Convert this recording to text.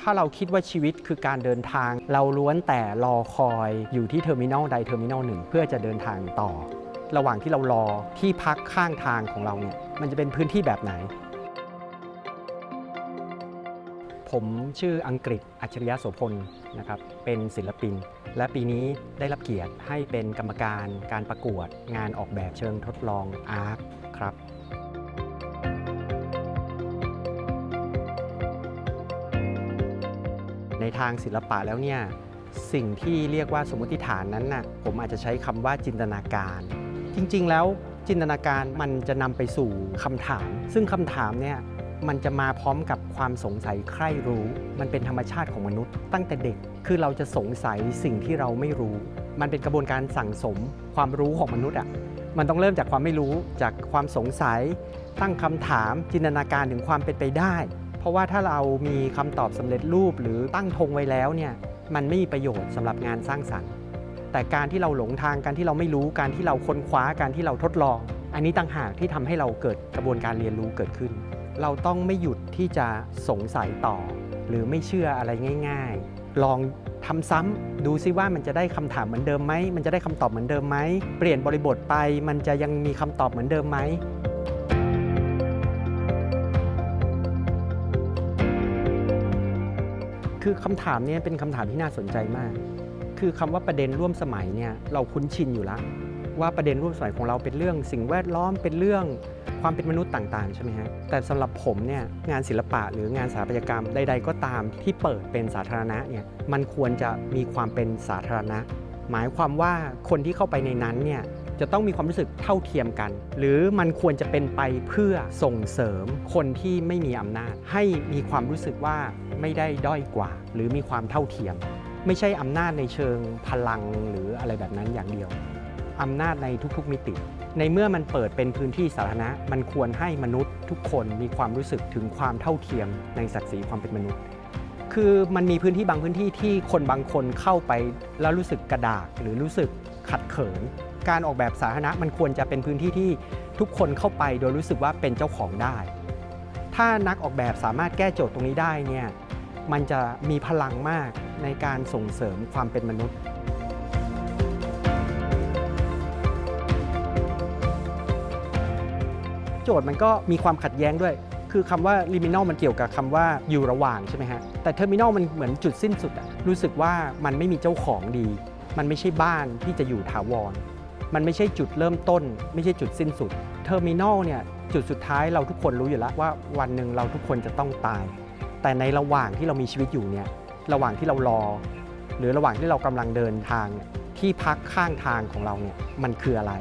ถ้าเราคิดว่าชีวิตคือการเดินทาง เราล้วนแต่รอคอยอยู่ที่เทอร์มินอลใดเทอร์มินอลหนึ่งเพื่อจะเดินทางต่อ ระหว่างที่เรารอที่พักข้างทางของเราเนี่ยมันจะเป็นพื้นที่แบบไหน ผมชื่ออังกฤษอัจฉริยะโสพลนะครับเป็นศิลปิน และปีนี้ได้รับเกียรติให้เป็นกรรมการการประกวดงานออกแบบเชิงทดลองอาร์ตครับ ในทางศิลปะแล้วเนี่ยสิ่งที่เรียกว่าสมมติฐานนั้นน่ะผมอาจจะใช้คำว่าจินตนาการ จริง ๆ แล้วจินตนาการมันจะนำไปสู่คำถาม ซึ่งคำถามเนี่ยมันจะมาพร้อมกับความสงสัยใคร่รู้ มันเป็นธรรมชาติของมนุษย์ ตั้งแต่เด็กคือเราจะสงสัยสิ่งที่เราไม่รู้ มันเป็นกระบวนการสั่งสมความรู้ของมนุษย์อะมันต้องเริ่มจากความไม่รู้จากความสงสัย ตั้งคำถามจินตนาการถึงความเป็นไปได้ เพราะว่าถ้าเรามีคำตอบสำเร็จรูปหรือตั้งธงไว้แล้วเนี่ยมันไม่มีประโยชน์สำหรับงานสร้างสรรค์ แต่การที่เราหลงทางการที่เราไม่รู้การที่เราค้นคว้าการที่เราทดลอง อันนี้ต่างหากที่ทำให้เราเกิดกระบวนการเรียนรู้เกิดขึ้น เราต้องไม่หยุดที่จะสงสัยต่อ หรือไม่เชื่ออะไรง่าย ๆ ลองทำซ้ำดูซิว่ามันจะได้คำถามเหมือนเดิมไหมมันจะได้คำตอบเหมือนเดิมไหมเปลี่ยนบริบทไปมันจะยังมีคำตอบเหมือนเดิมไหม คือคำถามนี้เป็นคำถามที่น่าสนใจมาก คือคำว่าประเด็นร่วมสมัยเนี่ยเราคุ้นชินอยู่แล้วว่าประเด็นร่วมสมัยของเราเป็นเรื่อง สิ่งแวดล้อมเป็นเรื่องความเป็นมนุษย์ต่างๆ ใช่ไหมฮะ แต่สำหรับผมเนี่ยงานศิลปะหรืองานสถาปัตยกรรมใดๆก็ตามที่เปิดเป็นสาธารณะเนี่ยมันควรจะมีความเป็นสาธารณะ หมายความว่าคนที่เข้าไปในนั้นเนี่ยจะต้องมีความรู้สึกเท่าเทียมกัน หรือมันควรจะเป็นไปเพื่อส่งเสริมคนที่ไม่มีอำนาจ ให้มีความรู้สึกว่า ไม่ได้ด้อยกว่า หรือมีความเท่าเทียม ไม่ใช่อำนาจในเชิงพลังหรืออะไรแบบนั้นอย่างเดียวอำนาจในทุกๆมิติ ในเมื่อมันเปิดเป็นพื้นที่สาธารณะ มันควรให้มนุษย์ทุกคนมีความรู้สึกถึงความเท่าเทียมในศักดิ์ศรีความเป็นมนุษย์ คือมันมีพื้นที่บางพื้นที่ที่คนบางคนเข้าไปแล้วรู้สึกกระดากหรือรู้สึกขัดเขิน การออกแบบสาธารณะมันควรจะเป็นพื้นที่ที่ทุกคนเข้าไปโดยรู้สึกว่าเป็นเจ้าของได้ ถ้านักออกแบบสามารถแก้โจทย์ตรงนี้ได้เนี่ยมันจะมีพลังมากในการส่งเสริมความเป็นมนุษย์ โจทย์มันก็มีความขัดแย้งด้วย คือคำว่า liminal มันเกี่ยวกับคำว่าอยู่ระหว่างใช่ไหมฮะ แต่ terminal มันเหมือนจุดสิ้นสุดอะรู้สึกว่ามันไม่มีเจ้าของดี มันไม่ใช่บ้านที่จะอยู่ถาวร มันไม่ใช่จุดเริ่มต้น ไม่ใช่จุดสิ้นสุด terminal เนี่ย จุดสุดท้ายเราทุกคนรู้อยู่แล้วว่าวันหนึ่งเราทุกคนจะต้องตาย แต่ในระหว่างที่เรามีชีวิตอยู่เนี่ยระหว่างที่เรารอ หรือระหว่างที่เรากำลังเดินทางที่พักข้างทางของเราเนี่ยมันคืออะไร